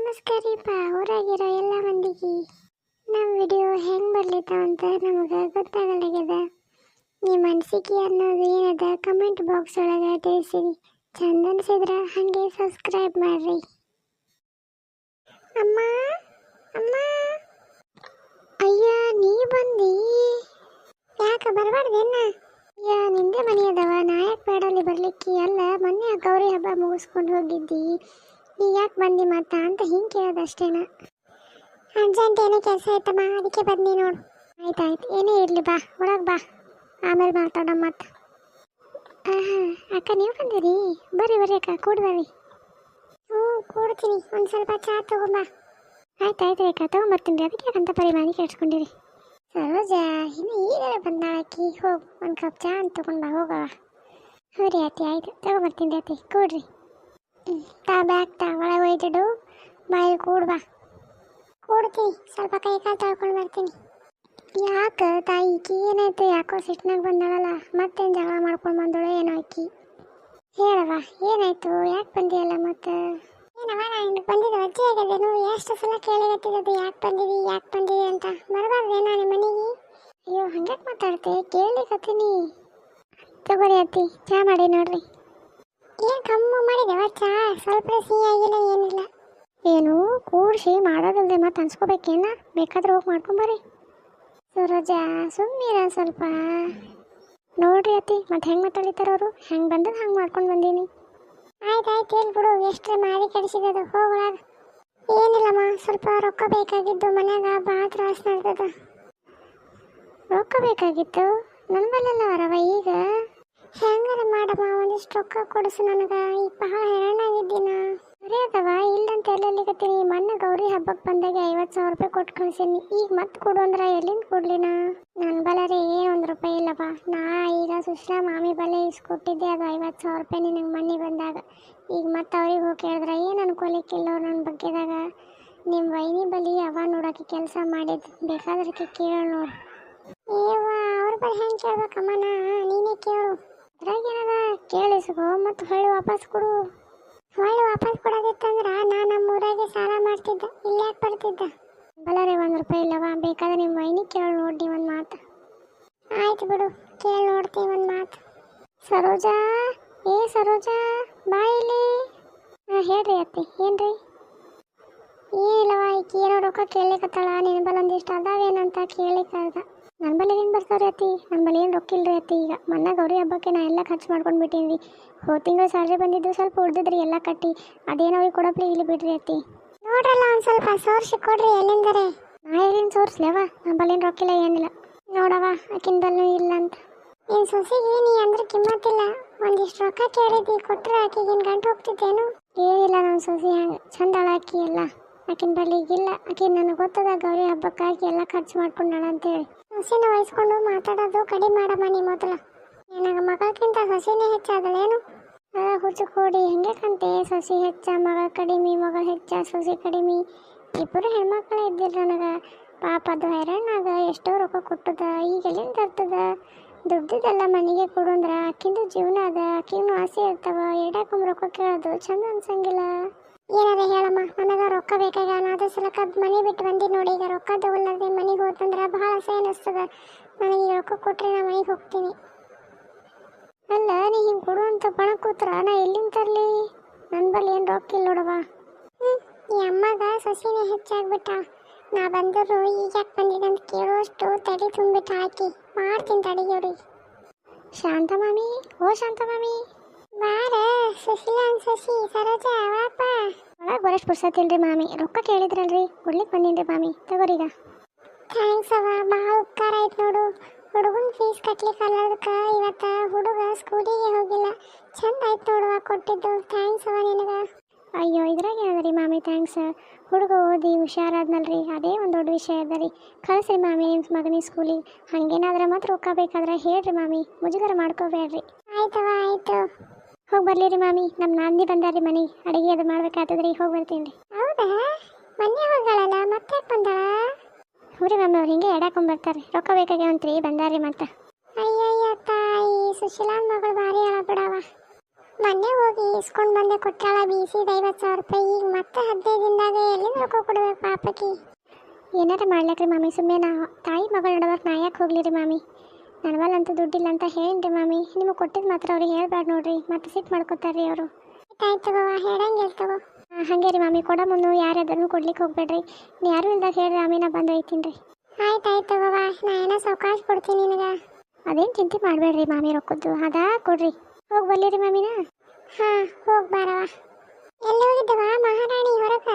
ನಮಸ್ಕಾರ ಪಾ ಊರಾಗಿರೋ ಎಲ್ಲ ಮಂದಿಗೆ. ನಮ್ಮ ವಿಡಿಯೋ ಹೆಂಗೆ ಬರ್ಲಿತ್ತ ಅಂತ ನಮಗೆ ಗೊತ್ತಾಗಲಾಗ್ಯದ ನಿಮ್ಮ ಅನಿಸಿಕೆ ಅನ್ನೋದು ಏನದ ಕಮೆಂಟ್ ಬಾಕ್ಸ್ ಒಳಗೆ ತಿಳಿಸಿರಿ. ಚಂದ ಅನಿಸಿದ್ರೆ ಹಾಗೆ ಸಬ್ಸ್ಕ್ರೈಬ್ ಮಾಡ್ರಿ. ಅಮ್ಮ ಅಮ್ಮ. ಅಯ್ಯ, ನೀ ಬಂದಿ? ಯಾಕೆ ಬರಬಾರ್ದೇನ ಅಯ್ಯ, ನಿಂದೇ ಮನೆ ಅದಾವ ನಾ ಯಾಕೆ ಬೇಡಲ್ಲಿ ಬರಲಿಕ್ಕೆ? ಅಲ್ಲ, ಮೊನ್ನೆ ಗೌರಿ ಹಬ್ಬ ಮುಗಿಸ್ಕೊಂಡು ಹೋಗಿದ್ದಿ. ಈಗ ಯಾಕೆ ಬಂದಿ ಮತ್ತ ಅಂತ ಹಿಂಗೆ ಕೇಳೋದಷ್ಟೇನ? ಅರ್ಜೆಂಟ್ ಏನೋ ಕೆಲಸ ಆಯ್ತಮ್ಮ, ಅದಕ್ಕೆ ಬಂದಿ ನೋಡು. ಆಯ್ತಾಯ್ತು ಏನೇ ಇರಲಿ ಬಾ, ಒಳಗೆ ಬಾ. ಆಮೇಲೆ ಮಾತಾಡೋಣ ಮತ್ತೆ ಅಕ್ಕ ನೀವು ಬಂದಿರಿ? ಬರ್ರಿ ಬರ್ರಿ ಅಕ್ಕ, ಕೂಡ ಬರ್ರಿ. ಹ್ಞೂ, ಕೂಡ್ತೀನಿ, ಒಂದು ಸ್ವಲ್ಪ ಚಹಾ ತಗೊಂಬಾ ಆಯ್ತು ಆಯ್ತು ಅಕ್ಕ, ತೊಗೊಂಬರ್ತೀನಿ ರೀ, ಅದಕ್ಕೆ ಯಾಕಂತ ಪರಿ ಮಾಡಿ ಕೇಳಿಸ್ಕೊಂಡಿರಿ ಸರೋಜ, ಇನ್ನು ಈಗಲೇ ಬಂದಾಳಕ್ಕಿ ಹೋಗು, ಒಂದು ಕಪ್ ಚಹಾ ಅಂತ ತೊಗೊಂಡು ಬಾ ಹೋಗವ ಹ್ಞೂ ರೀ ಆಯ್ತು, ತೊಗೊಂಬರ್ತೀನಿ ರೀ ಅತ್ತಿ, ಕೂಡ್ರಿ. ತಾ ಬ್ಯಾಗ್ ತಾ, ಒಳಗೆ ಒಯ್ದಿಡು ಬಾಯಿ ಕೂಡ್ ಬಾ. ಕೂಡ್ತೀನಿ ಸ್ವಲ್ಪ ಕೈ ಕಾಲು ತೊಳ್ಕೊಂಡು ಬರ್ತೀನಿ. ಯಾಕೆ ತಾಯಿ, ಈಕಿ ಏನಾಯ್ತು? ಯಾಕೋ ಸಿಟ್ನಾಗ ಬಂದಾಳಲ್ಲ. ಮತ್ತೇನು ಜಗಳ ಮಾಡ್ಕೊಂಡು ಬಂದಳು ಏನೋ ಆಕಿ ಹೇಳವ ಏನಾಯ್ತು? ಯಾಕೆ ಬಂದಿಯಲ್ಲ ಮತ್ತೆ? ಏನವ ನಾನು ಬಂದಿದ್ದ ಅಜ್ಜಿ ಆಗಿದ್ದೇನು? ಎಷ್ಟು ಸಲ ಕೇಳಿಗತ್ತಿದ್ದು ಯಾಕೆ ಬಂದಿದಿ ಯಾಕೆ ಬಂದಿದಿ ಅಂತ. ಬರಬಾರ್ದೇನ ನಿಮ್ಮ ಮನೆಗೆ? ಅಯ್ಯೋ, ಹಂಗ್ಯಾಕೆ ಮಾತಾಡ್ತೆ? ಕೇಳಿಕತ್ತೀನಿ ತಗೋರಿ ಅತ್ತಿ, ಚಾ ಮಾಡಿ ನೋಡ್ರಿ. ಮಾಡಿದೆವ ಚಾ ಸ್ವಲ್ಪ ಸಿಹಿ ಆಗಿಲ್ಲ, ಏನಿಲ್ಲ. ಏನು, ಕೂಡಿಸಿ ಮಾಡೋದಲ್ದೆ ಮತ್ತೆ ಅನ್ಸ್ಕೋಬೇಕೇನ? ಬೇಕಾದ್ರೆ ಹೋಗಿ ಮಾಡ್ಕೊಂಬರ್ರಿ ಸೂರಜ ಸುಮ್ಮೀರ ಸ್ವಲ್ಪ. ನೋಡ್ರಿ ಅತ್ತಿ ಮತ್ತೆ ಹೆಂಗೆ ಮಾತಾಡಿತಾರ ಅವರು? ಹೆಂಗೆ ಬಂದದ್ದು ಹಂಗೆ ಮಾಡ್ಕೊಂಡು ಬಂದೀನಿ. ಆಯ್ತು ಆಯ್ತು, ಹೇಳಿ ಬಿಡು ಎಷ್ಟು ಮಾಡಿ ಕೆಡಿಸಿದದು ಹೋಗೊಳಗ ಏನಿಲ್ಲಮ್ಮ, ಸ್ವಲ್ಪ ರೊಕ್ಕ ಬೇಕಾಗಿದ್ದು, ಮನ್ಯಾಗ ಭಾಳ ತ್ರಾಸ ನಡ್ದದ. ರೊಕ್ಕ ಬೇಕಾಗಿತ್ತು? ನನ್ನ ಬಲ್ಲೆಲ್ಲ ಅವರವ ಈಗ? ಹೆಂಗಾರ ಮಾಡಮ್ಮ, ಒಂದಿಷ್ಟು ರೊಕ್ಕ ಕೊಡಿಸು ನನಗೆ. ಈ ಬಹಳ ಬರೀ ಅದವ ಇಲ್ಲಂತ ಎಲ್ಲೆಲ್ಲಿಗತ್ತೀನಿ ಮೊನ್ನೆ ಗೌರಿ ಹಬ್ಬಕ್ಕೆ ಬಂದಾಗ ಐವತ್ತು ಸಾವಿರ ರೂಪಾಯಿ ಕೊಟ್ಟು ಕಳ್ಸೀನಿ. ಈಗ ಮತ್ತೆ ಕೊಡು ಅಂದ್ರೆ ಎಲ್ಲಿಂದ ಕೊಡ್ಲಿನ? ನನ್ನ ಬಲರೆ ಏನು ಒಂದು ರೂಪಾಯಿ ಇಲ್ಲಪ್ಪ. ನಾ ಈಗ ಸುಶ್ಲಾ ಮಾಮಿ ಬಲೆ ಇಸ್ಕೊಟ್ಟಿದ್ದೆ, ಅದು ಐವತ್ತು ಸಾವಿರ ರೂಪಾಯಿ ನಿನಗೆ ಮನೆ ಬಂದಾಗ. ಈಗ ಮತ್ತೆ ಅವ್ರಿಗೆ ಹೋಗಿ ಕೇಳಿದ್ರೆ, ಏನು ಅನ್ಕೊಲಿಕ್ಕಿಲ್ಲ ನನ್ನ ಬಗ್ಗೆದಾಗ? ನಿಮ್ಮ ವೈನಿ ಬಲಿ ಅವ ನೋಡೋಕೆ ಕೆಲಸ ಮಾಡಿದ್ದು ಬೇಕಾದ್ರೆ ಕೇಳಿ ನೋಡು. ಏವ ಅವ್ರ ಬಳಿ ಹೆಂಗೆ ಕೇಳ್ಬೇಕಮ್ಮ ನೀನೇ ಕೇಳು. ಅದ್ರಾಗ ಕೇಳಿಸ್ಕೊ ಮತ್ತು ಹೊಳ್ಳಿ ವಾಪಸ್ ಕೊಡು. ಹೊಳ್ಳಿ ವಾಪಸ್ ಕೊಡೋದಿತ್ತಂದ್ರೆ ನಾ ನಮ್ಮ ಊರಾಗೆ ಸಾಲ ಮಾಡ್ತಿದ್ದೆ, ಇಲ್ಲಿ ಯಾಕೆ ಬರ್ತಿದ್ದ? ಒಂದು ರೂಪಾಯಿ ಇಲ್ಲವ, ಬೇಕಾದ್ರೆ ನಿಮ್ಮ ಮೈನಿ ಕೇಳಿ ನೋಡಿ ಒಂದು ಮಾತು. ಆಯ್ತು ಬಿಡು, ಕೇಳಿ ನೋಡ್ತೀವಿ ಒಂದು ಮಾತು. ಸರೋಜಾ, ಏ ಸರೋಜಾ, ಬಾ ಇಲ್ಲಿ. ಹಾಂ ಹೇಳ್ರಿ ಅತ್ತಿ, ಏನ್ರಿ? ಏನಿಲ್ಲವ ಈಕೆ ಏನೋ ರೊಕ್ಕ ಕೇಳಲಿಕ್ಕತ್ತಾಳ ನಿನ್ನ ಬಲ್ ಒಂದಿಷ್ಟು ಅದಾವೇನಂತ ಕೇಳಿಕಲ್ದ ನನ್ನ ಬಳಿ ಏನು ಬರ್ತಾವ್ರಿ ಅತ್ತಿ? ನನ್ನ ಬಳಿ ಏನು ರೊಕ್ಕ ಇಲ್ರಿ ಅತ್ತಿ? ಈಗ ಮೊನ್ನೆ ಗೌರಿ ಹಬ್ಬಕ್ಕೆ ನಾ ಎಲ್ಲ ಖರ್ಚು ಮಾಡ್ಕೊಂಡು ಬಿಟ್ಟೀನಿ ಹೋದ ತಿಂಗಳು ಸ್ಯಾಲ್ರಿ ಬಂದಿದ್ದು ಸ್ವಲ್ಪ ಉಳ್ದಿದ್ರಿ ಎಲ್ಲ ಕಟ್ಟಿ. ಅದೇನೋ ಅವ್ರಿಗೆ ಕೊಡಪ್ಲಿ ಇಲ್ಲಿ ಬಿಡ್ರಿ ಅತ್ತಿ. ನೋಡ್ರಲ್ಲ ಒಂದು ಸ್ವಲ್ಪ ಸೋರ್ಸಿ ಕೊಡ್ರಿ ಎಲ್ಲಿಂದರೆ? ನಾ ಏನು ಸೋರ್ಸ್ಲೇವ ನನ್ನ ಬಳಿ ಏನು ರೊಕ್ಕಿಲ್ಲ ಏನಿಲ್ಲ. ನೋಡವ ಆಕಿಂದಲ್ಲೂ ಇಲ್ಲ ಅಂತ. ಏನು ಸೊಸೆಗೆ ನೀ ಅಂದ್ರೆ ಕಿಮ್ಮತ್ತಿಲ್ಲ. ಒಂದಿಷ್ಟು ರೊಕ್ಕ ಕೇಳಿದ್ದಿ ಕೊಟ್ಟರೆ ಆಕಿಗೆ ಏನು ಗಂಟು ಹೋಗ್ತಿದ್ದೇನು ಏನಿಲ್ಲ ನನ್ನ ಸೊಸೆ ಹಂಗೆ. ಚಂದ ಆಕಿ ಎಲ್ಲ. ಆಕಿನ ಬಳಿ ಈಗಿಲ್ಲ. ಆಕಿ ನನಗೆ ಗೊತ್ತದ ಗೌರಿ ಹಬ್ಬಕ್ಕಾಗಿ ಎಲ್ಲ ಖರ್ಚು ಮಾಡ್ಕೊಂಡಾಳ ಅಂತೇಳಿ. ಹಸಿನ ವಹಿಸ್ಕೊಂಡು ಮಾತಾಡೋದು ಕಡಿಮೆ ಮಾಡಮ್ಮ ನೀ ಮೊದಲ. ನನಗೆ ಮಗಕ್ಕಿಂತ ಸಸಿನೇ ಹೆಚ್ಚಾದಳೇನು ಹುಚ್ಚು ಕೂಡಿ ಹೆಂಗೆ ಕಂತೆ? ಸಸಿ ಹೆಚ್ಚ, ಮಗ ಕಡಿಮೆ, ಮಗ ಹೆಚ್ಚ, ಸೊಸಿ ಕಡಿಮೆ. ಇಬ್ಬರು ಹೆಣ್ಮಕ್ಳೇ ಇದ್ದಿಲ್ಲ ನನಗೆ. ಪಾಪ ಅದು ಹೈರಾಣಾಗ ಎಷ್ಟೋ ರೊಕ್ಕ ಕೊಟ್ಟದ, ಈಗ ಎಲ್ಲಿಂದ ತರ್ತದ? ದುಡ್ಡಿದೆಲ್ಲ ಮನೆಗೆ ಕೊಡು ಅಂದ್ರೆ ಆಕಿಂದು ಜೀವನ ಅದ ಆಕಿನೂ ಆಸೆ ಇರ್ತಾವ. ಎಡಾಕೊಂಬ ರೊಕ್ಕ ಕೇಳೋದು ಚಂದ ಅನ್ಸಂಗಿಲ್ಲ. ಏನಾರ ಹೇಳಮ್ಮ, ನನಗೆ ರೊಕ್ಕ ಬೇಕಾಗ ಅನಾಥ ಸಲಕ ಮನಿ ಬಿಟ್ಟು ಬಂದಿ ನೋಡಿ, ಈಗ ರೊಕ್ಕ ತಗೊಳ್ಳದೆ ಮನೆಗೆ ಹೋತಂದ್ರೆ ಬಹಳ ಅಸಹ್ಯ ಅನಿಸ್ತದ ನನಗೆ ರೊಕ್ಕ ಕೊಟ್ಟರೆ ನಾ ಮನೆಗೆ ಹೋಗ್ತೀನಿ. ಅಲ್ಲ, ನೀ ಹಿಂಗೆ ಕೊಡು ಅಂತ ಪಣ ಕೂತ್ರ, ನಾ ಎಲ್ಲಿಂದ ತರಲಿ? ನನ್ನ ಬಳಿ ಏನು ರೊಕ್ಕ ಇಲ್ಲ ನೋಡವ ಈ ಅಮ್ಮಗ ಸಸಿನೇ ಹೆಚ್ಚಾಗ್ಬಿಟ್ಟ. ನಾ ಬಂದರು ಈಗ ಯಾಕೆ ಕೇಳೋಷ್ಟು ತಡಿ ತುಂಬಿಟ್ಟು ಹಾಕಿ. ಮಾಡ್ತೀನಿ ತಡಿಯೋರಿಗೆ ಶಾಂತ ಮಾಮಿ, ಓ ಶಾಂತ ಮಾಮಿ. ಬಾರ. ಸುಶೀಲಾನ್ ಸಸಿ ಸರೋಜ ವಾಪ ಒಳಗೆ ಬರಷ್ಟು ಪುರ್ಸತ್ತಿಲ್ರಿ ಮಾಮಿ ರೊಕ್ಕ ಕೇಳಿದ್ರಲ್ರಿ ಕೊಡ್ಲಿಕ್ಕೆ ಬಂದಿನ್ರಿ ಮಾಮಿ ತಗೋರೀಗ. ಥ್ಯಾಂಕ್ಸ್ ಅವ ಭಾಳ ಉಪಕಾರ ಆಯ್ತು ನೋಡು. ಹುಡುಗನ ಫೀಸ್ ಕಟ್ಲಿಕ್ಕೆ ಅಲ್ಲದಕ್ಕೆ ಇವತ್ತು ಹುಡುಗ ಸ್ಕೂಲಿಗೆ ಹೋಗಿಲ್ಲ. ಚಂದ ಆಯ್ತು ನೋಡುವ ಕೊಟ್ಟಿದ್ದು ಥ್ಯಾಂಕ್ಸ್ ಅವ ನಿನಗೆ. ಅಯ್ಯೋ ಇದ್ರಾಗ ಏನದ ಮಾಮಿ ಥ್ಯಾಂಕ್ಸ್. ಹುಡುಗ ಓದಿ ಹುಷಾರಾದ್ನಲ್ರಿ ಅದೇ ಒಂದು ದೊಡ್ಡ ವಿಷಯ ಅದ ರೀ ಕಳಿಸ್ರಿ ಮಾಮಿ ನಿಮ್ಮ ಮಗನಿಗೆ ಸ್ಕೂಲಿಗೆ ಹಂಗೇನಾದ್ರೆ ಮತ್ತೆ ರೊಕ್ಕ ಬೇಕಾದ್ರೆ ಹೇಳ್ರಿ ಮಾಮಿ ಮುಜುಗರ ಮಾಡ್ಕೋಬೇಡ್ರಿ. ಆಯ್ತವ ಆಯ್ತು. ಹೋಗಿ ಬರ್ಲಿರಿ ಮಾಮಿ. ನಮ್ಮ ನಾಂದಿ ಬಂದಾರಿ ಮನೆ. ಅಡಿಗೆ ಅದು ಮಾಡ್ಬೇಕಾಗ್ತದ್ರಿ ಹೋಗಿ ಬರ್ತೀನಿ ರೀ. ಹೌದಾ? ಮೊನ್ನೆ ಹೋಗಳಲ್ಲ ಮತ್ತೆ ಬಂದಾಳ? ಹ್ಞೂ ಮಮ್ಮಿ ಅವ್ರು ಹಿಂಗೆ ಎಡಾಕೊಂಬರ್ತಾರೆ ರೊಕ್ಕ ಬೇಕಾಗ್ಯಾವಂತ್ರಿ ಬಂದಾರಿ ಮತ್ತೆ. ಅಯ್ಯಯ್ಯ ತಾಯಿ ಸುಶೀಲಾನ್ ಮಗಳು ಭಾರಿ ಅಳ ಬಿಡವ. ಮೊನ್ನೆ ಹೋಗಿ ಇಸ್ಕೊಂಡು ಬಂದೆ ಕೊಟ್ಟಾಳ ಬೀಸಿದ ಐವತ್ತು ಸಾವಿರ ರೂಪಾಯಿ. ಈಗ ಮತ್ತೆ ಹದಿನೈದು ದಿನದಾಗ ಎಲ್ಲಿಂದ ರೊಕ್ಕ ಕೊಡ್ಬೇಕು ಪಾಪಕಿ? ಏನಾರ ಮಾಡ್ಲಕ್ರಿ ಮಾಮಿ ಸುಮ್ಮನೆ ನಾ ತಾಯಿ ಮಗಳು ನಡವರ್ಕ್ ನಾ ಯಾಕೆ ಹೋಗ್ಲಿ ರೀ ಮಾಮಿ. ನನವಲ್ಲಂತೂ ದುಡ್ಡಿಲ್ಲ ಅಂತ ಹೇಳಿನ್ರಿ ಮಾಮಿ. ನಿಮಗೆ ಕೊಟ್ಟಿದ್ದು ಮಾತ್ರ ಅವ್ರಿಗೆ ಹೇಳ್ಬೇಡ ನೋಡ್ರಿ. ಮತ್ತೆ ಸಿಟ್ ಮಾಡ್ಕೊತಾರ್ರಿ ಅವರು. ಆಯ್ತು ತಗೋ ಹೇಳಂಗೆ ತಗೋ. ಹಂಗೆ ರೀ ಮಾಮಿ. ಕೊಡ ಮುನ್ನು ಯಾರ್ಯಾದ್ರೂ ಕೊಡ್ಲಿಕ್ಕೆ ಹೋಗ್ಬೇಡ್ರಿ ನೀ ಯಾರು ಇಲ್ದಾಗ ಹೇಳ್ರಿ ಮಾಮಿನ ನಾ ಬಂದು ಒಯ್ತೀನಿ ರೀ. ಆಯ್ತು ಆಯ್ತು ತಗೋ ನಾ ಏನೋ ಸಾವಕಾಶ ಕೊಡ್ತೀನಿ ನಿನಗೆ. ಅದೇನು ಚಿಂತೆ ಮಾಡಬೇಡ್ರಿ ಮಾಮಿ ರೊಕ್ಕದ್ದು. ಅದಾ ಕೊಡ್ರಿ. ಹೋಗಿ ಬರ್ಲಿ ರೀ ಮಾಮಿನ. ಹಾಂ ಹೋಗಿ ಬಾರವ ಎಲ್ಲಿ ಹೋಗಿದ್ದವ ಮಹಾರಾಣಿ ಹೊರಕ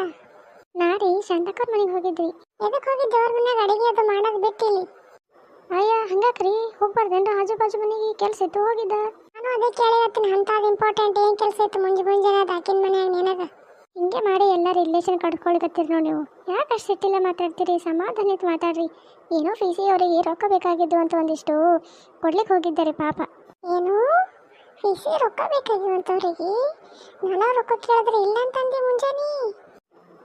ನಾ ರೀ ಶಾಂತಕ್ಕವ್ರ ಮನೆಗೆ ಹೋಗಿದ್ವಿ ಎದಕ್ಕೆ ಹೋಗಿದ್ದೆ? ಅವ್ರ ಮನ್ಯಾಗ ಅಡಿಗೆ ಅದು ಮಾಡೋದು ಬಿಟ್ಟಿಲ್ಲಿ. ಅಯ್ಯ ಹಂಗಾಕ್ರಿ ಹೋಗ್ಬಾರ್ದೇನ್ರ? ಆಜು ಬಾಜು ಮನೆಗೆ ಕೆಲಸ ಇತ್ತು ಹೋಗಿದ್ದ? ನಾನು ಅದೇ ಕೇಳಿರತ್ತೀನಿ ಅಂಥದ್ದು ಇಂಪಾರ್ಟೆಂಟ್ ಏನು ಕೆಲಸ ಇತ್ತು ಮುಂಜೆ ಮುಂಜಾನೆ ಅದು ಆಕಿನ ಮನ್ಯಾಗ ನಿನಗ? ಹಿಂಗೆ ಮಾಡಿ ಎಲ್ಲ ರಿಲೇಷನ್ ಕಟ್ಕೊಳಿಕತ್ತೀರಿ ನೋಡಿ ನೀವು. ಯಾಕೆ ಅಷ್ಟು ಸಿಟ್ಟಿಲ್ಲ ಮಾತಾಡ್ತೀರಿ? ಸಮಾಧಾನಿತ ಮಾತಾಡ್ರಿ. ಏನೋ ಫೀಸಿ ಅವರಿಗೆ ರೊಕ್ಕ ಬೇಕಾಗಿದ್ದು ಅಂತ ಒಂದಿಷ್ಟು ಕೊಡ್ಲಿಕ್ಕೆ ಹೋಗಿದ್ದಾರೆ ಪಾಪ. ಏನು? ಫೀಸಿ ರೊಕ್ಕ ಬೇಕಾಗಿರುವಂಥವ್ರಿಗೆ ನಾನು ರೊಕ್ಕ ಕೇಳಿದ್ರೆ ಇಲ್ಲ ಅಂತಂದೆ ಮುಂಜಾನೆ?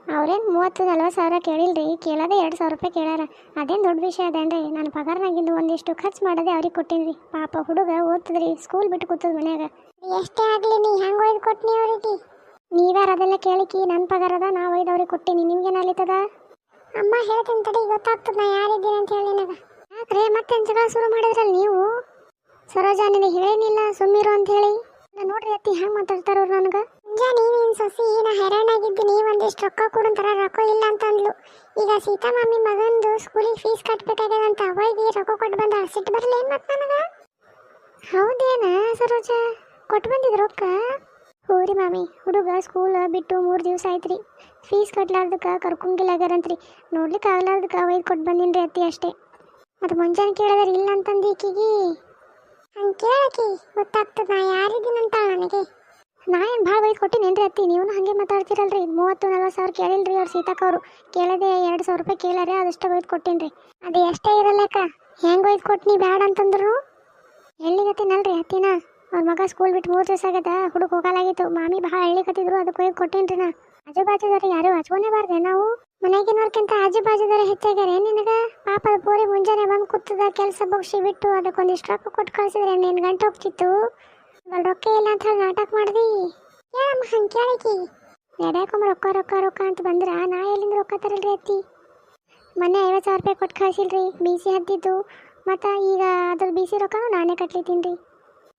ಅವ್ರೇನು ಮೂವತ್ತು ನಲ್ವತ್ತು ಸಾವಿರ ಕೇಳಿಲ್ರಿ? ಕೇಳೋದೇ ಎರಡು ಸಾವಿರ ರೂಪಾಯಿ ಕೇಳ್ಯಾರ ಅದೇನು ದೊಡ್ಡ ವಿಷಯ ಅದೇನ್ರಿ? ನಾನು ಪಗಾರನಾಗಿದ್ದು ಒಂದಿಷ್ಟು ಖರ್ಚು ಮಾಡೋದೇ ಅವ್ರಿಗೆ ಕೊಟ್ಟೀನಿ ಪಾಪ ಹುಡುಗ ಓದ್ತದ್ರಿ ಸ್ಕೂಲ್ ಬಿಟ್ಟು ಕೂತದ ಮನ್ಯಾಗ. ಎಷ್ಟೇ ಆಗಲಿ ನೀ ಹೆಂಗೆ ಒಯ್ದು ಕೊಟ್ಟಿನಿ ಅವ್ರಿಗೆ? ನೀವ್ಯಾರು ಅದೆಲ್ಲ ಕೇಳಿಕಿ? ನನ್ನ ಪಗಾರ ಅದ ನಾ ಒಯ್ದು ಅವ್ರಿಗೆ ಕೊಟ್ಟೀನಿ. ನಿಮ್ಗೇನು ಅಲಿತದ ಅಮ್ಮ ಹೇಳ್ತೀನಿ ತಡಿ ಗೊತ್ತಾಗ್ತದ ನಾ ಯಾರಿದ್ದೀನಿ ಅಂತ ಹೇಳಿ ನನಗೆ. ಯಾಕ್ರೆ ಮತ್ತೆ ಜಗಳ ಶುರು ಮಾಡಿದ್ರಲ್ಲ ನೀವು? ಸರೋಜಾ ನಿನಗೆ ಹೇಳಿನಿಲ್ಲ ಸುಮ್ಮಿರು ಅಂತ ಹೇಳಿ. ನೋಡ್ರಿ ಅತ್ತಿ ಹೆಂಗೆ ಮಾತಾಡ್ತಾರ ಅವ್ರು ನನಗೆ? ಮುಂಜಾನೆ ನೀನು ಸೊಸಿ, ನಾ ಹೈರಾಣಾಗಿದ್ದು ಒಂದಿಷ್ಟು ರೊಕ್ಕ ಕೊಡೋಂಥರ ರೊಕ್ಕ ಇಲ್ಲ ಅಂತ ಅಂದ್ಲು ಈಗ ಸೀತಾ ಮಾಮಿ ಮಗಂದು ಸ್ಕೂಲಿಗೆ ಫೀಸ್ ಕಟ್ಬೇಕಾಗ್ಯದ ಅಂತ ಅವಾಗ ರೊಕ್ಕ ಕೊಟ್ಟು ಬಂದ ಸಿಟ್ಟು ಬರಲಿ ಏನು ಮತ್ತೆ ನನಗೆ? ಹೌದೇನ ಸರೋಜ? ಕೊಟ್ಟು ಬಂದಿದ್ದು ರೊಕ್ಕ? ಹೋರಿ ಮಾಮಿ, ಹುಡುಗ ಸ್ಕೂಲ್ ಬಿಟ್ಟು ಮೂರು ದಿವಸ ರೀ ಫೀಸ್ ಕಟ್ಲಾರ್ದಕ್ಕೆ ಕರ್ಕೊಂಗಿಲ್ಲಾಗ್ಯಾರಂತ್ರಿ. ನೋಡ್ಲಿಕ್ಕೆ ಆಗ್ಲಾರ್ದಕ್ಕೆ ಒಯ್ದು ಕೊಟ್ಟು ಬಂದಿನಿ ರೀ ಅತ್ತಿ ಅಷ್ಟೇ. ಮತ್ತು ಮುಂಜಾನೆ ಕೇಳಿದ್ರೆ ಇಲ್ಲ ಅಂತಂದು ಈಕಿಗೆ? ಹಂಗೆ ಕೇಳಕಿ, ಗೊತ್ತಾಗ್ತದ ನಾ ಯಾರಿದ್ದೀನಂತ ನನಗೆ? ನಾ ಏನು ಭಾಳ ಒಯ್ದು ಕೊಟ್ಟಿನೇನ್ರಿ ಅತ್ತಿ? ನೀವು ಹಾಗೆ ಮಾತಾಡ್ತೀರಲ್ರಿ? ಮೂವತ್ತು, ನಲ್ವತ್ತು ಸಾವಿರ ಕೇಳಿಲ್ರಿ ಅವ್ರು ಸೀತಾಕ ಅವರು. ಕೇಳದೆ ಎರಡು ಸಾವಿರ ರೂಪಾಯಿ ಕೇಳಾರೆ, ಅದಷ್ಟು ಒಯ್ದು ಕೊಟ್ಟೇನ್ರಿ. ಅದು ಎಷ್ಟೇ ಇರಲ್ಲಕ್ಕ ಹೆಂಗೆ ಒಯ್ದು ಕೊಟ್ಟಿನಿ ಬ್ಯಾಡ ಅಂತಂದ್ರು? ಎಲ್ಲಿಗತ್ತೀನಲ್ರಿ ಅತ್ತಿನ? ಅವ್ರ ಮಗ ಸ್ಕೂಲ್ ಬಿಟ್ಟು ಮೂರು ದಿವಸ ಆಗದ ಹುಡುಗ ಹೋಗಲಾಗಿತ್ತು. ಮಾಮಿ ಭಾಳ ಹೇಳಿಕತ್ತಿದ್ರು ಅದಕ್ಕೆ ಒಯ್ದು ಕೊಟ್ಟೇನ್ರಿ ನಾ. ಆಜು ಬಾಜುದಾರ ಯಾರು? ಹಚ್ಕೊಂಡೇ ಬಾರ್ದೆ ನಾವು? ಮನೆಗಿನವ್ರಕ್ಕಿಂತ ಆಜು ಬಾಜುದಾರ ಹೆಚ್ಚಾಗ್ಯಾರ ನಿನಗೆ? ಪಾಪ ಅದು ಪೂರಿ ಮುಂಜಾನೆ ಬಂದು ಕೂತದ, ಕೆಲಸ ಬಗ್ಸಿ ಬಿಟ್ಟು ಅದಕ್ಕೊಂದಿಷ್ಟು ರೊಕ್ಕ ಕೊಟ್ಟು ಕಳ್ಸಿದ್ರೆ ನಿನ್ನ ಗಂಟೆ ಹೋಗ್ತಿತ್ತು ರೊಕ್ಕ ಇಲ್ಲ ಅಂತ ಹೇಳಿ ನಾಟಕ ಮಾಡ್ದಿ? ಏನಮ್ಮ ಹಂಗೆ ಕೇಳಿಕಿ ನಡ್ಯಾಕೊಮ್ಮ, ರೊಕ್ಕ ರೊಕ್ಕ ರೊಕ್ಕ ಅಂತ ಬಂದ್ರ ನಾ ಎಲ್ಲಿಂದ ರೊಕ್ಕ ತರಲ್ರಿ ಅತ್ತಿ? ಮೊನ್ನೆ ಐವತ್ತು ಸಾವಿರ ರೂಪಾಯಿ ಕೊಟ್ಟು ಕಳ್ಸಿಲ್ರಿ ಬಿ ಸಿ ಹತ್ತಿದ್ದು. ಮತ್ತು ಈಗ ಅದ್ರ ಬಿ ಸಿ ರೊಕ್ಕನೂ ನಾನೇ ಕಟ್ಲಿತ್ತೀನಿ ರೀ.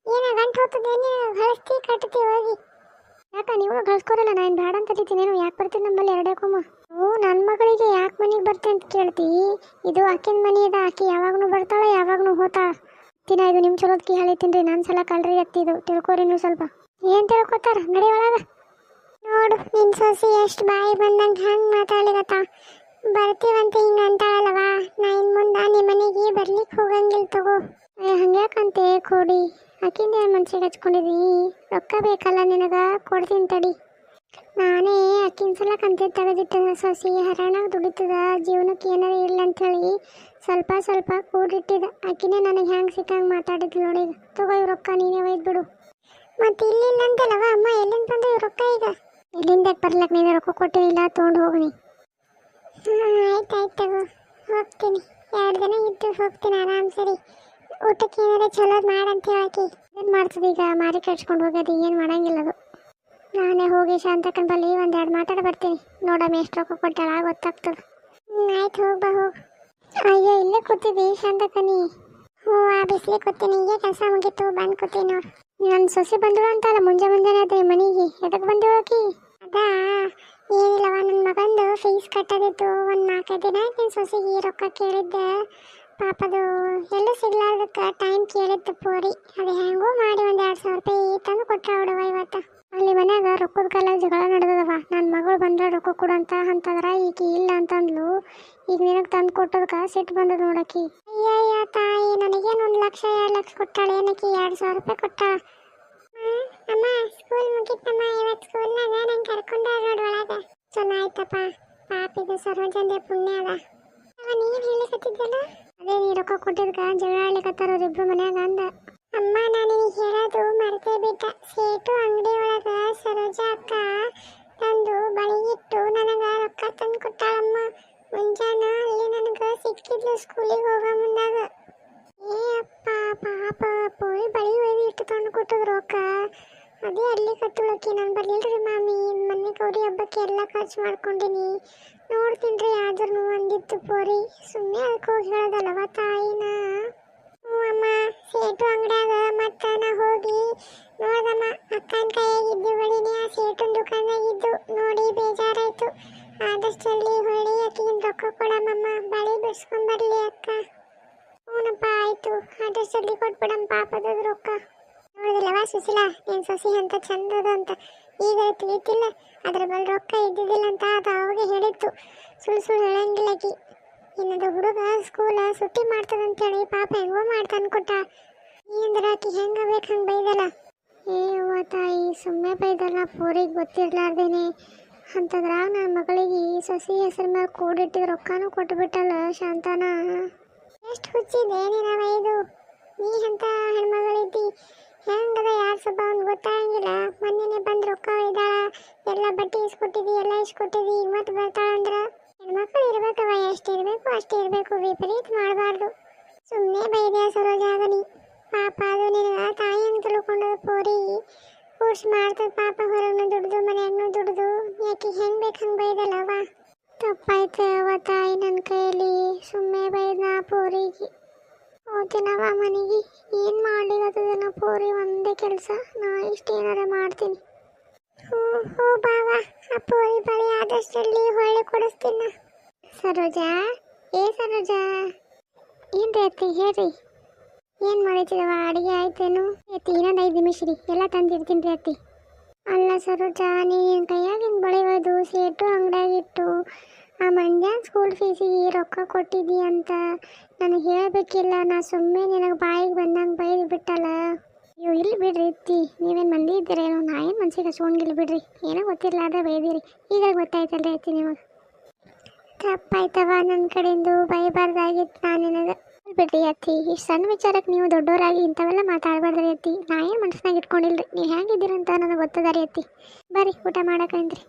ಏನ ಗಂಟು ಹೋಗ್ತದೆ ಗಳಿಸ್ತಿ ಕಟ್ತಿ ಹೋಗಿ? ಯಾಕ, ನೀವು ಕಳ್ಸ್ಕೊಡಲ್ಲ ನಾನು ಬೇಡ ಅಂತ ಕಲಿತೀನೇನು ಯಾಕೆ ಬರ್ತೀನಿ ನಮ್ಮಲ್ಲಿ ಎರಡೇಕೊಮ್ಮ ಹ್ಞೂ ನನ್ನ ಮಗಳಿಗೆ ಯಾಕೆ ಮನೆಗೆ ಬರ್ತೆ ಅಂತ ಕೇಳ್ತಿ? ಇದು ಆಕಿನ ಮನೆ ಇದೆ ಆಕೆ ಯಾವಾಗಲೂ ಬರ್ತಾಳೆ ಯಾವಾಗಲೂ ಹೋತಾಳ. ದಿನ ಇದು ನಿಮ್ಮ ಚಲೋದ್ಕಿ ಹೇಳಿತೀನಿ ರೀ ನಾನು ಸಲ ಕಳ್ರಿ ಎತ್ತಿದು ತಿಳ್ಕೊರಿ ನೀವು ಸ್ವಲ್ಪ. ಏನು ತಿಳ್ಕೊತಾರ? ನಡಿ ಒಳಗ. ನೋಡು ನಿನ್ನ ಸೊಸಿ ಎಷ್ಟು ಬಾಯಿ ಬಂದಂಗೆ ಹೆಂಗೆ ಮಾತಾಡ್ಲಿಕತ್ತ? ಬರ್ತೀವಂತ ಹಿಂಗೆ ಅಂತಾಳಲ್ಲವಾ? ನಾ ಇನ್ನು ಮುಂದೆ ನಿಮ್ಮ ಮನೆಗೆ ಬರ್ಲಿಕ್ಕೆ ಹೋಗಂಗಿಲ್ಲ ತಗೋ. ಹಂಗ್ಯಾಕಂತೆ ಕೊಡಿ? ಆಕಿಂದ ಏನು ಮನ್ಸಿಗೆ ಹಚ್ಕೊಂಡಿದಿ? ರೊಕ್ಕ ಬೇಕಲ್ಲ ನಿನಗ? ಕೊಡ್ತೀನಿ ತಡಿ. ನಾನೇ ಅಕ್ಕಿನ ಸಲ ಕಂತೆ ತೆಗೆದಿಟ್ಟದ ಸೊಸಿ. ಹರಾಣಾಗ ದುಡಿತದ. ಜೀವನಕ್ಕೆ ಏನಾರ ಇಲ್ಲ ಅಂಥೇಳಿ ಸ್ವಲ್ಪ ಸ್ವಲ್ಪ ಕೂಡಿಟ್ಟಿದ ಆಕಿನೇ ನನಗೆ ಹೆಂಗೆ ಸಿಕ್ಕಂಗೆ ಮಾತಾಡಿದ್ಲು ನೋಡಿ ಈಗ. ತಗೋ ಇವ್ ರೊಕ್ಕ ನೀನೇ ಒಯ್ದು ಬಿಡು. ಮತ್ತೆ ಇಲ್ಲಿಲ್ಲ ಅಂತಲ್ಲವ ಅಮ್ಮ, ಎಲ್ಲಿಂದ ಬಂದು ಇವ್ ರೊಕ್ಕ ಈಗ? ಇಲ್ಲಿಂದ ಬರ್ಲಕ್ ನೀನು ರೊಕ್ಕ ಕೊಟ್ಟಿನಿಲ್ಲ ತೊಗೊಂಡು ಹೋಗ್ನಿ. ಆಯ್ತು ಆಯ್ತು ತಗೋ. ಹೋಗ್ತೀನಿ. ಎರಡು ದಿನ ಇದ್ದು ಹೋಗ್ತೀನಿ ಆರಾಮ್ ಸರಿ. ಊಟಕ್ಕೆ ಏನಾರ ಚಲೋದು ಮಾಡಂತ ಹೇಳಾಕಿ ಏನು ಮಾಡ್ತದೆ ಈಗ? ಮಾರಿ ಕಟ್ಸ್ಕೊಂಡು ಹೋಗೋದು, ಏನು ಮಾಡಂಗಿಲ್ಲ ಅದು. ನಾನೇ ಹೋಗಿ ಶಾಂತಕ್ಕನ ಬಲ್ಲಿ ಒಂದು ಎರಡು ಮಾತಾಡ ಬರ್ತೀನಿ. ನೋಡಮ್ಮ ಎಷ್ಟು ರೊಕ್ಕ ಕೊಟ್ಟಾಳ, ಗೊತ್ತಾಗ್ತದೆ. ಹ್ಞೂ ಆಯ್ತು ಹೋಗ್ಬಾ ಹೋಗು. ಅಯ್ಯೋ, ಇಲ್ಲೇ ಕೂತಿದ್ದೆ ಶಾಂತಕನಿ ಹ್ಞೂ, ಆ ಬಿಸಿಲಿ ಕೂತೀನಿ ಈಗ ಕೆಲಸ ಮುಗೀತು, ಬಂದು ಕೂತೀನಿ. ನೋಡು ನನ್ನ ಸೊಸೆ ಬಂದಳು ಅಂತಲ್ಲ, ಮುಂಜೆ ಮುಂಜಾನೆ ಅದೇ ಮನೆಗೆ. ಎದಕ್ಕೆ ಬಂದು ಹೋಗಿ ಅದಾ ಏನಿಲ್ಲವ ನನ್ನ ಮಗಂದು ಫೀಸ್ ಕಟ್ಟೋದಿತ್ತು. ಒಂದು ನಾಲ್ಕೈದು ದಿನ ಆಯ್ತು ನಿನ್ನ ಸೊಸೆಗೆ ರೊಕ್ಕ ಕೇಳಿದ್ದೆ. ಪಾಪದು, ಎಲ್ಲೂ ಸಿಗ್ಲಾರ್ದಕ್ಕೆ ಟೈಮ್ ಕೇಳಿದ್ದು ಪೋರಿ. ಅದು ಹೆಂಗೂ ಮಾಡಿ ಒಂದು ಎರಡು ಸಾವಿರ ರೂಪಾಯಿ ತಂದು ಕೊಟ್ಟರೆ ಅವಡವ ಇವತ್ತು. ಅಲ್ಲಿ ಮನ್ಯಾಗ ರೊಕ್ಕದ ಕಾಲ ಜಗಳ ನಡೆದದವ. ನನ್ನ ಮಗಳು ಬಂದ್ರೆ ರೊಕ್ಕ ಕೊಡು ಅಂತ ಅಂತಂದ್ರ ಈಕಿ ಇಲ್ಲ ಅಂತಂದ್ಲು. ಈಗ ನಿನಗೆ ತಂದು ಕೊಟ್ಟದಕ್ಕೆ ಸಿಟ್ಟು ಬಂದದ ನೋಡಕ್ಕಿ ಅಯ್ಯಯ್ಯ ತಾಯಿ, ನನಗೇನು ಒಂದು ಲಕ್ಷ, ಎರಡು ಲಕ್ಷ ಕೊಟ್ಟಾಳೆ? ಏನಕ್ಕಿ ಎರಡು ಸಾವಿರ ರೂಪಾಯಿ ಕೊಟ್ಟಾಳ? ಅಮ್ಮ ಸ್ಕೂಲ್ ಮುಗಿತಮ್ಮ. ಇವತ್ತು ಸ್ಕೂಲ್ನಾಗ ನಂಗೆ ಕರ್ಕೊಂಡ ನೋಡು ಒಳಗೆ. ಚಲೋ ಆಯ್ತಪ್ಪ. ಪಾಪಿದು ಸರೋಜಂದೆ ಪುಣ್ಯ ಅದ. ನೀನು ಹೇಳಿಕತ್ತಿದ್ದಲ್ಲ? ಅದೇ ನೀ ರೊಕ್ಕ ಕೊಟ್ಟಿದ್ಕ ಜಗಳ ಆಡ್ಲಿಕತ್ತಾರ ಇಬ್ರು ಮನ್ಯಾಗ ಅಂದ. ಅಮ್ಮ, ನಾನು ಹೇಳೋದು ಮರೆತೇ ಬಿಟ್ಟ. ಸೇಟು ಅಂಗಡಿ ಒಳಗ ಸರೋಜ ಅಕ್ಕ ತಂದು ಬಳಿಗಿಟ್ಟು ನನಗೆ ರೊಕ್ಕ ತಂದು ಕೊಟ್ಟಾಳಮ್ಮ. ಮುಂಜಾನೆ ಅಲ್ಲಿ ನನಗೆ ಸಿಕ್ಕಿದ್ಲು ಸ್ಕೂಲಿಗೆ ಹೋಗೋ ಮುಂದಾಗ. ಏ ಅಪ್ಪ, ಪಾಪ, ಪೋಯಿ ಬಳಿ ಒಯ್ದು ಇಟ್ಟು ತಂದು ಕೊಟ್ಟಿದ್ರು ರೊಕ್ಕ. ಅದೇ ಅಲ್ಲಿ ಕತ್ತುಳಕ್ಕೆ ನಾನು ಬರ್ಲಿಲ್ರಿ ಮಾಮಿ. ಮನೆ ಗೌರಿ ಹಬ್ಬಕ್ಕೆ ಎಲ್ಲ ಖರ್ಚು ಮಾಡ್ಕೊಂಡಿನಿ. ನೋಡ್ತೀನಿ ರೀ ಆದ್ರೂ ಅಂದಿತ್ತು ಪೋರಿ. ಸುಮ್ಮನೆ ಅದಕ್ಕೆ ಹೋಗಿ ಹೇಳೋದಲ್ಲವ ತಾಯಿನ. ಅಮ್ಮ, ಸೇಟು ಅಂಗಡ್ಯಾಗ, ಮತ್ತ ನಾ ಹೋಗಿ ನೋಡಮ್ಮ ಅಕ್ಕನ ಕೈಯಾಗಿದ್ದು ಹೊಳಿನಿ, ಆ ಸೇಟನ್ ದುಕಾನ್ದಾಗ ಇದ್ದು ನೋಡಿ ಬೇಜಾರಾಯ್ತು. ಆದಷ್ಟು ಜಲ್ದಿ ಹೊಳಿ ಆಕಿಗಿಂದ ರೊಕ್ಕ ಕೊಡಮ್ಮಮ್ಮ, ಬಳಿ ಬಿಡ್ಸ್ಕೊಂಬರ್ಲಿ ಅಕ್ಕ. ಹ್ಞೂನಪ್ಪ ಆಯ್ತು. ಆದಷ್ಟು ಜಲ್ದಿ ಕೊಟ್ಬಿಡಮ್ಮ ಪಾಪದ ರೊಕ್ಕ. ನೋಡಿದಿಲ್ಲವ ಸುಶೀಲ, ನಿನ್ ಸೊಸಿ ಅಂತ ಚಂದದ ಅಂತ. ಈಗ ತಿಳಿತಿಲ್ಲ ಅದ್ರ ಬಳಿ ರೊಕ್ಕ ಇದ್ದಿದ್ದಿಲ್ಲ ಅಂತ ಅದು ಅವಾಗ ಹೇಳಿತ್ತು. ಸುಳ್ಳು ಸುಳ್ಳು ಹೇಳಂಗಿಲ್ಲ ಇನ್ನೊಂದು ಹುಡುಗ ಸ್ಕೂಲ ಸುಟ್ಟಿ ಮಾಡ್ತದಂತೇಳಿ ಪಾಪ ಹೆಂಗೋ ಮಾಡ್ತಾನೆ ಕೊಟ್ಟ ನೀ ಅಂದ್ರೆ ಆಕಿ ಹೆಂಗ ಬೇಕು ಹಂಗೆ ಬೈದಲ್ಲ. ಏ ಅವ್ವ ತಾಯಿ ಸುಮ್ಮನೆ ಬೈದಲ್ಲ, ಪೂರಿಗೆ ಗೊತ್ತಿರ್ಲಾರ್ದೇನೆ. ಅಂತದ್ರಾಗ ನನ್ನ ಮಗಳಿಗೆ ಸಸಿ ಹೆಸರು ಮೇಲೆ ಕೂಡಿಟ್ಟಿದ ರೊಕ್ಕನೂ ಕೊಟ್ಬಿಟ್ಟಲ್ಲ ಶಾಂತಾನ. ಎಷ್ಟು ಹುಚ್ಚಿದೆ ನಿನ್ನ ಇದು ನೀ ಅಂತ ಹೆಣ್ಮಗಳಿದ್ದಿ? ಹೆಂಗದ ಯಾರ ಸ್ವಭಾವ ಗೊತ್ತಾಗಂಗಿಲ್ಲ. ಮೊನ್ನೆನೆ ಬಂದು ರೊಕ್ಕ ಇದ್ದಾಳ ಎಲ್ಲ ಬಟ್ಟೆ ಇಸ್ಕೊಟ್ಟಿದಿ, ಎಲ್ಲ ಇಸ್ಕೊಟ್ಟಿದಿ ಮತ್ತೆ ಬರ್ತಾಳ ಅಂದ್ರ ಹೆಣ್ಮಕ್ಳು ಇರ್ಬೇಕವ ಎಷ್ಟು ಇರಬೇಕು ಅಷ್ಟೇ ಇರಬೇಕು, ವಿಪರೀತ ಮಾಡಬಾರ್ದು. ಸುಮ್ಮನೆ ಬೈದೆ ಸರೋಜಾಗನಿ ಪಾಪ ಅದು ನಿನಗ ತಾಯಿ ಅಂತ ತಿಳ್ಕೊಂಡು ಪೋರಿ. ಕೂರ್ಸ್ ಮಾಡ್ತದ ಪಾಪ ಹೊರಗೂ ದುಡ್ದು ಮನ್ಯಾಗೂ ದುಡ್ದು. ಯಾಕೆ ಹೆಂಗ್ ಬೇಕು ಹಂಗೆ ಬೈದಲ್ಲವ ತಪ್ಪಾಯ್ತು ಅವ ತಾಯಿ ನನ್ನ ಕೈಯಲ್ಲಿ ಸುಮ್ಮನೆ ಬೈದ ಪೋರಿಗೆ. ಹೋಗ್ತೀನವ ಮನೆಗೆ. ಏನು ಮಾಡ್ಲಿಕ್ಕತ್ತದ ಪೂರಿ, ಒಂದೇ ಕೆಲಸ. ನಾ ಇಷ್ಟೇನಾರ ಮಾಡ್ತೀನಿ. ಹೋ ಬಾವ. ಅಪ್ಪ, ಈ ಬಳಿ ಆದಷ್ಟಲ್ಲಿ ಹೊಳ್ಳಿ ಕೊಡಿಸ್ತೀನ? ಸರೋಜಾ, ಏ ಸರೋಜಾ ಏನು ಅತ್ತಿ, ಹೇಳ್ರಿ. ಏನು ಮಾಡಿತಿದವ ಅಡುಗೆ ಆಯ್ತೇನು? ಅತ್ತಿ, ಇನ್ನೊಂದು ಐದು ನಿಮಿಷ ರೀ ಎಲ್ಲ ತಂದಿರ್ತೀನಿ ರೀ ಅತ್ತಿ. ಅಲ್ಲ ಸರೋಜಾ, ನೀನು ಹಿಂಗೆ ಬಳಿಯೋದು? ಸೇಟು ಅಂಗಡಿಯಾಗಿಟ್ಟು ಆ ಮಂಡ್ಯಾನ ಸ್ಕೂಲ್ ಫೀಸಿಗೆ ರೊಕ್ಕ ಕೊಟ್ಟಿದ್ದೀ ಅಂತ ನನಗೆ ಹೇಳಬೇಕಿಲ್ಲ. ನಾ ಸುಮ್ಮನೆ ನಿನಗೆ ಬಾಯಿಗೆ ಬಂದಂಗೆ ಬೈದು ಬಿಟ್ಟಲ್ಲ. ನೀವು ಇಲ್ಲಿ ಬಿಡ್ರಿ ಇತ್ತಿ ನೀವೇನು ಮಂದಿ ಇದ್ದೀರೇನೋ ನಾ ಏನು ಮನ್ಸಿಗೆ ಹಚ್ಕೊಂಡಿಲ್ಲ ಬಿಡ್ರಿ. ಏನೋ ಗೊತ್ತಿರ್ಲಾರ್ದೆ ಬೈದಿರಿ. ಈಗ ಗೊತ್ತಾಯ್ತಲ್ಲ ಐತಿ ನಿಮಗೆ. ತಪ್ಪಾಯ್ತವ ನನ್ನ ಕಡೆಯಿಂದ ಬೈಬಾರ್ದಾಗಿತ್ತು ನಾನು ನಿನಗೆ. ಬಿಡ್ರಿ ಅತ್ತಿ. ಇಷ್ಟು ಸಣ್ಣ ವಿಚಾರಕ್ಕೆ ನೀವು ದೊಡ್ಡವರಾಗಿ ಇಂಥವೆಲ್ಲ ಮಾತಾಡಬಾರ್ದ್ರಿ ಅತ್ತಿ. ನಾ ಏನು ಮನಸ್ಸಿನಾಗ ಇಟ್ಕೊಂಡಿಲ್ರಿ. ನೀವು ಹೇಗಿದ್ದೀರಂತ ನನಗೆ ಗೊತ್ತದಾರಿ ಅತ್ತಿ. ಬರ್ರಿ, ಊಟ ಮಾಡಕ್ಕಂದ್ರಿ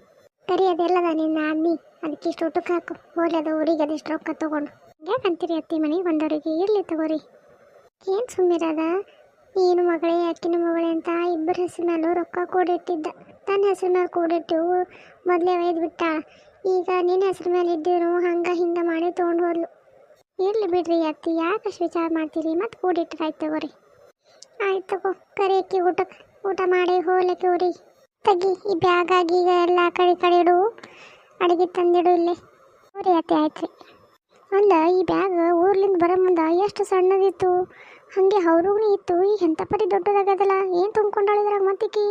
ಕರಿ ಅದೆಲ್ಲದ ನಿನ್ನ ಅನ್ನಿ ಅದಕ್ಕೆ ಇಷ್ಟು ಊಟಕ್ಕೆ ಹಾಕು. ಹೋಗ್ಲಿ, ಅದು ಊರಿಗೆ ಅದಿಷ್ಟು ರೊಕ್ಕ ತೊಗೊಂಡು. ಯಾಕೆ ಅಂತೀರಿ ಅತ್ತಿ ಮನೆಗೆ ಬಂದವರಿಗೆ? ಇರಲಿ ತಗೋರಿ. ಏನು ಸುಮ್ಮಿರದ ನೀನು ಮಗಳೇ, ಅಕ್ಕಿನ ಮಗಳೇ ಅಂತ ಇಬ್ಬರ ಹೆಸರಿನಲ್ಲೂ ರೊಕ್ಕ ಕೂಡಿಟ್ಟಿದ್ದ. ತನ್ನ ಹೆಸರು ಮೇಲೆ ಕೂಡಿಟ್ಟು ಮೊದಲೇ ಒಯ್ದು ಬಿಟ್ಟ. ಈಗ ನಿನ್ನ ಹೆಸರು ಮೇಲೆ ಇದ್ದೀನು ಹಂಗೆ ಹಿಂಗೆ ಮಾಡಿ ತೊಗೊಂಡು ಹೋದ್ಲು. ಇರಲಿ ಬಿಡ್ರಿ ಅತ್ತಿ ಯಾಕಷ್ಟು ವಿಚಾರ ಮಾಡ್ತೀರಿ? ಮತ್ತೆ ಕೂಡಿಟ್ರೆ ಆಯ್ತು ತಗೋರಿ. ಆಯ್ತು ತಗೋ, ಕರಿ ಅಕ್ಕಿ ಊಟಕ್ಕೆ ಊಟ ಮಾಡಿ ಹೋಗ್ಲಿಕ್ಕೆ ಊರಿ ತಗ್ಗಿ ಈ ಬ್ಯಾಗ್ ಆಗಿ ಈಗ ಎಲ್ಲ ಕಡೆ ಕಡೆ ಇಡು, ಅಡುಗೆ ತಂದಿಡು ಇಲ್ಲಿ. ಊರಿ ಅತ್ತೆ ಆಯ್ತು ರೀ ಅಲ್ಲ ಈ ಬ್ಯಾಗ್ ಊರ್ಲಿಂದ ಬರೋ ಮುಂದೆ ಎಷ್ಟು ಸಣ್ಣದಿತ್ತು. ಹಾಗೆ ಅವ್ರಿಗೂ ಇತ್ತು. ಈಗ ಎಂಥ ಪರಿ ದೊಡ್ಡದಾಗದಲ್ಲ? ಏನು ತುಂಬ್ಕೊಂಡಾಳಿದ್ರ ಮತ್ತಿಕ್ಕಿ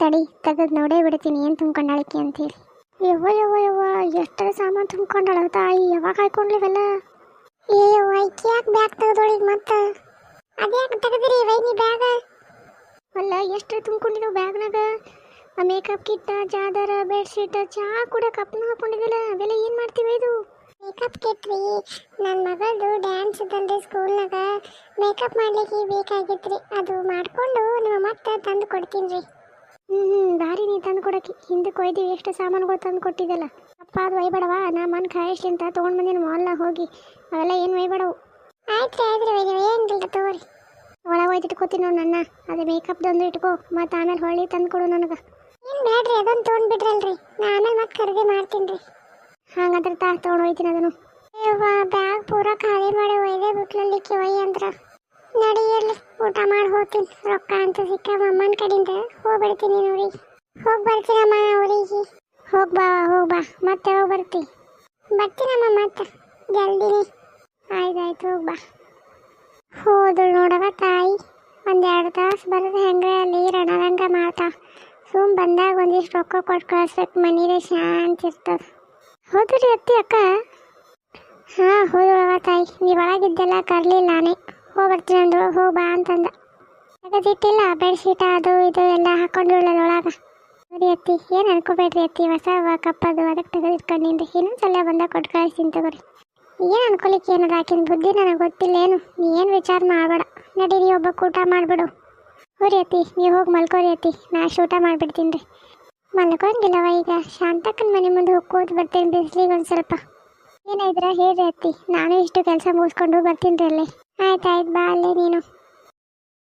ತಡಿ, ತೆಗೆದು ನೋಡೇ ಬಿಡ್ತೀನಿ. ಏನು ತುಂಬ್ಕೊಂಡಾಳಿಕ್ಕಿ ಅಂತೇಳಿ ಯವ್ವ ಯವ್ವ ಯವ್ವ, ಎಷ್ಟರ ಸಾಮಾನು ತುಂಬ್ಕೊಂಡಾಳ ತಾಯಿ? ಯಾವಾಗ ಹಾಕೊಂಡ್ಲಿವಲ್ಲ ಏ, ಯವ್ವ, ಈಕಿ ಯಾಕೆ ಬ್ಯಾಗ್ ತೆಗೆದೊಳಿಗೆ ಮತ್ತೆ? ಅದ್ಯಾಕೆ ತೆಗೆದಿರಿ ವೈನಿ ಬ್ಯಾಗ? ಅಲ್ಲ ಎಷ್ಟು ತುಂಬ್ಕೊಂಡಿರೋ ಬ್ಯಾಗ್ನಾಗ? ಆ ಮೇಕಪ್ ಕಿಟ್ ಜಾದರ ಬೆಡ್ಶೀಟ್ ಚಾ ಕೂಡ ಕಪ್ನ ಹಾಕೊಂಡಿದ್ದಲ್ಲ. ಅವೆಲ್ಲ ಏನು ಮಾಡ್ತೀವಿ ಇದು? ಮೇಕಪ್ ಕಿಟ್ ರೀ. ನನ್ನ ಮಗಳದು ಡ್ಯಾನ್ಸ್ ಇದ್ದಂದ್ರೆ ಸ್ಕೂಲ್ನಾಗ ಮೇಕಪ್ ಮಾಡ್ಲಿಕ್ಕೆ ಬೇಕಾಗಿತ್ತು ರೀ ಅದು ಮಾಡಿಕೊಂಡು ನಿಮ್ಮ ಮತ್ತೆ ತಂದು ಕೊಡ್ತೀನಿ ರೀ. ಹ್ಞೂ ಹ್ಞೂ ಭಾರಿ ನೀ ತಂದು ಕೊಡಕ್ಕೆ. ಹಿಂದಕ್ಕೆ ಒಯ್ದೀವಿ ಎಷ್ಟು ಸಾಮಾನುಗಳು ತಂದು ಕೊಟ್ಟಿದ್ದಲ್ಲ. ಅಪ್ಪ ಅದು ಒಯ್ಬೇಡವ. ನಾ ಮನ್ ಕಾಯಿಸ್ಲಿಂತ ತೊಗೊಂಡು ಬಂದಿನ ಮಾಲ್ನ ಹೋಗಿ. ಅವೆಲ್ಲ ಏನು ಒಯ್ಬೇಡವು? ಆಯ್ತು ಆಯ್ತು ರೀ ಏನಿಲ್ಲ ತಗೋರಿ? ಒಳಗೆ ಒಯ್ದು ಇಟ್ಕೋತೀನಿ ನೋಡಿ ನನ್ನ. ಅದು ಮೇಕಪ್ದೊಂದು ಇಟ್ಕೋ. ಮತ್ತು ಆಮೇಲೆ ಹೊಳ್ಳಿ ತಂದು ಕೊಡು ನನಗೆ. ಏನು ಬೇಡ್ರಿ ಅದೊಂದು ರೀ ನಾ ಆಮೇಲೆ ಮತ್ತೆ ಖರೀದಿ ಮಾಡ್ತೀನಿ ರೀ. ಹಂಗಂದ್ರೆ ತಾ ತೊಗೊಂಡು ಹೋಯ್ತೀನಿ ಅದನ್ನು. ಅಯ್ಯವ್ವ ಬ್ಯಾಗ್ ಪೂರ ಖಾಲಿ ಮಾಡಿ ಒಯ್ದೆ ಬಿಟ್ಲಲ್ಲಿಕ್ಕೆ ಒಯ್ಯ ಅಂದ್ರ. ನಡಿಯಲ್ಲಿ ಊಟ ಮಾಡಿ ಹೋಗ್ತೀನಿ. ರೊಕ್ಕ ಅಂತ ಸಿಕ್ಕ ಅಮ್ಮನ ಕಡೆಯಿಂದ ಹೋಗ್ಬಿಡ್ತೀನಿ ನೋಡಿ. ಹೋಗಿ ಬರ್ತೀನಮ್ಮ ಅವ್ರಿಗೆ. ಹೋಗಿ ಬಾ ಹೋಗಿ ಬಾ, ಮತ್ತೆ ಹೋಗಿ ಬರ್ತಿ. ಬರ್ತೀನಮ್ಮ ಮತ್ತೆ. ಜಲ್ದಿನಿ. ಆಯ್ತಾಯ್ತು, ಹೋಗ್ ಬಾ. ಹೋದಳು ನೋಡವ ತಾಯಿ. ಒಂದೆರಡು ತಾಸು ಬರೋದು ಹೆಂಗೆ ಅಲ್ಲಿ ರಣರಂಗ ಮಾಡ್ತಾ ಸುಮ್ ಬಂದಾಗ ಒಂದಿಷ್ಟು ರೊಕ್ಕ ಕೊಟ್ಟು ಕಳಿಸ್ಬೇಕು, ಮನೇಲಿ ಶಾಂತಿ ಇರ್ತದೆ ಹೋದ್ರಿ ಅತ್ತಿ ಅಕ್ಕ? ಹಾಂ ಹೋದಳವ ತಾಯಿ. ನೀವು ಒಳಗಿದ್ದೆಲ್ಲ ಕರ್ಲಿಲ್ಲ ನಾನೇ. ಹೋಗ್ಬರ್ತೀನಿ ಅಂದ್ರು. ಹೋಗಿ ಬಾ ಅಂತಂದ. ತೆಗೆದಿಟ್ಟಿಲ್ಲ, ಬೆಡ್ಶೀಟ ಅದು ಇದು ಎಲ್ಲ ಹಾಕೊಂಡಳ ಒಳಗೆ ನೋಡಿ ಅತ್ತಿ, ಏನು ಅನ್ಕೋಬೇಡ್ರಿ ಅತ್ತಿ? ಹೊಸ ಕಪ್ಪದು ಅದಕ್ಕೆ ತೆಗೆದಿಟ್ಕೊಂಡಿನ್ರಿ ಇನ್ನೊಂದ್ಸಲ ಬಂದಾಗ ಕೊಟ್ಟು ಕಳಿಸ್ತೀನಿ ತಗೋರಿ. ಏನು ಅನ್ಕೊಲಿಕ್ಕೆ ಏನದ ಆಕಿನ ಬುದ್ಧಿ ನನಗೆ ಗೊತ್ತಿಲ್ಲ ಏನು? ನೀ ಏನು ವಿಚಾರ ಮಾಡಬೇಡ. ನಡೀರಿ, ಒಬ್ಬ ಊಟ ಮಾಡಿಬಿಡು. ಹೋರಿ ಅತ್ತಿ, ನೀವು ಹೋಗಿ ಮಲ್ಕೋರಿ ಅತ್ತಿ. ನಾ ಊಟ ಮಾಡಿಬಿಡ್ತೀನಿ ರೀ. ಮಲ್ಕೊಂಗಿಲ್ಲವ ಈಗ? ಶಾಂತಕ್ಕನ ಮನೆ ಮುಂದೆ ಹೋಗಿ ಕೂತ್ ಬರ್ತೀನಿ ಬಿಸಿಲಿಗೆ ಒಂದು ಸ್ವಲ್ಪ. ಏನಾಯ್ತರ ಹೇಳ್ರಿ ಅತ್ತಿ. ನಾನು ಇಷ್ಟು ಕೆಲಸ ಮುಗಿಸ್ಕೊಂಡು ಬರ್ತೀನಿ ರೀ ಅಲ್ಲಿ. ಆಯ್ತು ಆಯ್ತು, ಬಾ ಅಲ್ಲೇ ನೀನು.